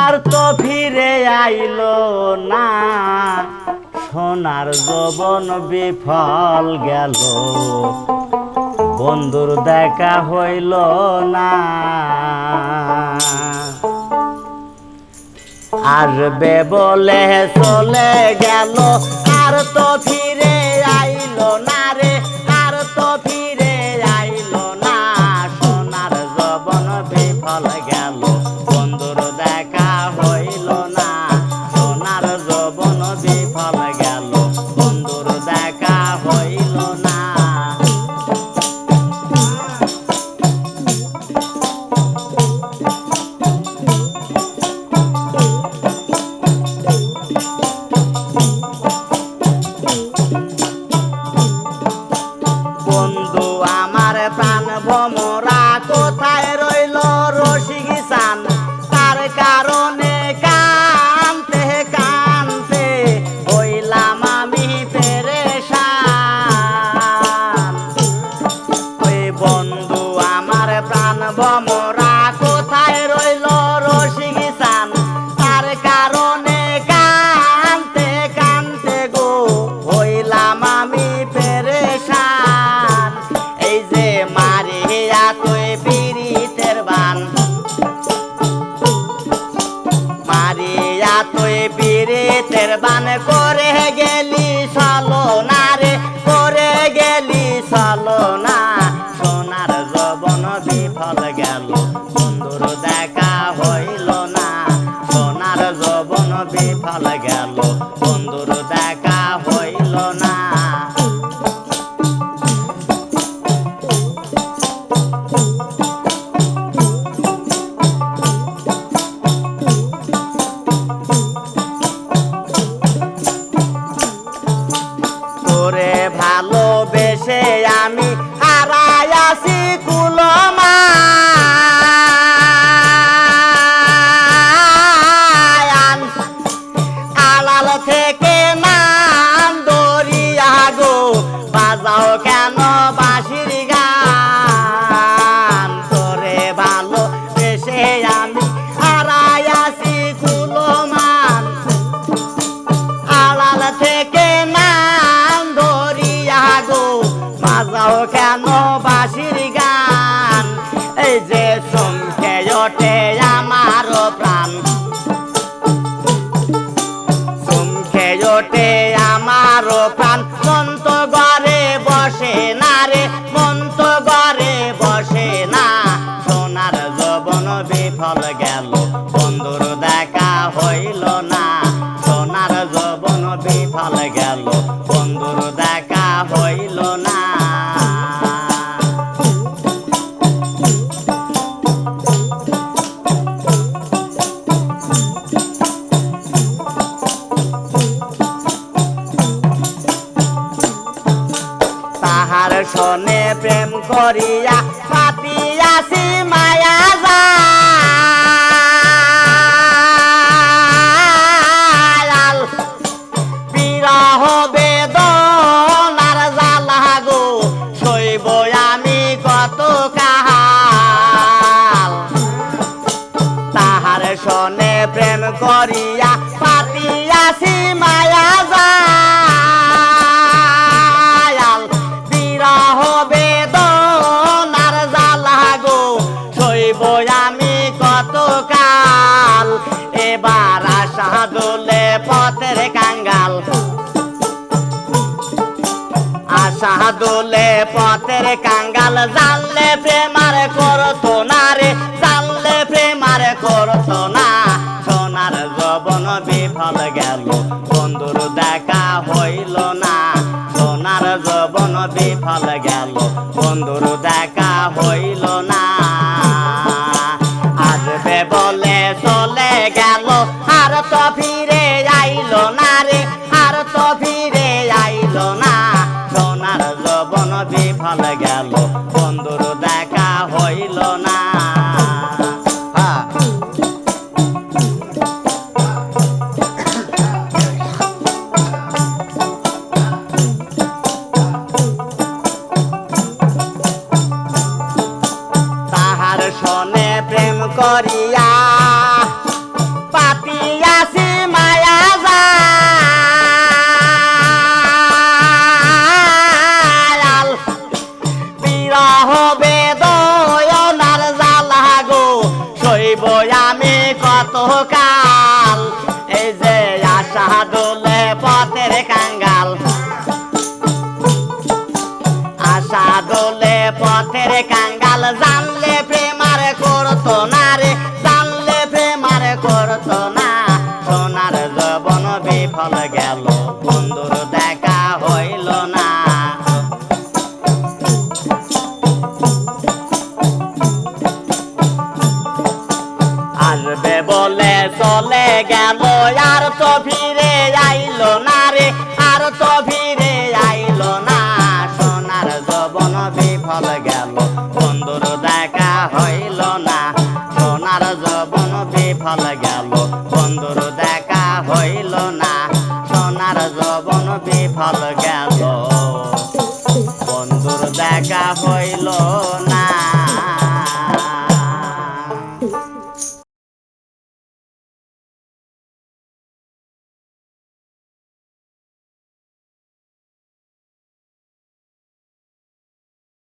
আর তো ফিরে আইলো না। সোনার যৌবন বিফল গেল। বন্ধুর দেখা হইল না। আর আসবে বলে চলে গেল, আর তো ফিরে বন্ধু আমার প্রাণ ভমরা কোথায় রইল? বান করে গেলি সালো না রে করে গেলি সালো না সোনার জবন বিফল গেল সুন্দর দেখা হইল না। সোনার জবন বিফল গেল সুন্দর দেখা হইল না। বাজাও কেন বাঁশির গান? এই যে চমকে ওঠে আমার প্রাণ। চমকে ওঠে আমার প্রাণ। মন্ত ঘরে বসে না রে মন্ত ঘরে বসে না। সোনার যবন বিফল গেল, বন্ধুর দেখা হইল না। সোনার যবন বিফল গেল। করিয়া পাতিয়াছি মায়া জাল বিরহ বেদনার জ্বালা গো, সইব আমি কত কাহাল তাহার সনে প্রেম করিয়া এবার আশা দোলে পথের কাঙ্গাল। আশা দোলে পথের কাঙ্গাল, জানলে প্রেমার করতো না রে, জানলে প্রেমার করতো না। সোনার জবন বিফল গেল, বন্ধুর দেখা হইল না। সোনার জবন বিফল গেল, বন্ধুর দেখা হইল না। জবন বিফল গেল বন্ধুর দেখা হইল না। করিব আমি কত কাল এই যে আশা ডোলে পথের কাঙ্গাল। আশা ডোলে পথের কাঙ্গাল জানলে গেল, আর তো ফিরে আইলো না রে, আর তো ফিরে আইলো না। সোনার জবন বিফল গেল, বন্ধুর দেখা হইল না। সোনার জবন বিফল গেল, বন্ধুর দেখা হইল না। সোনার জবন বিফল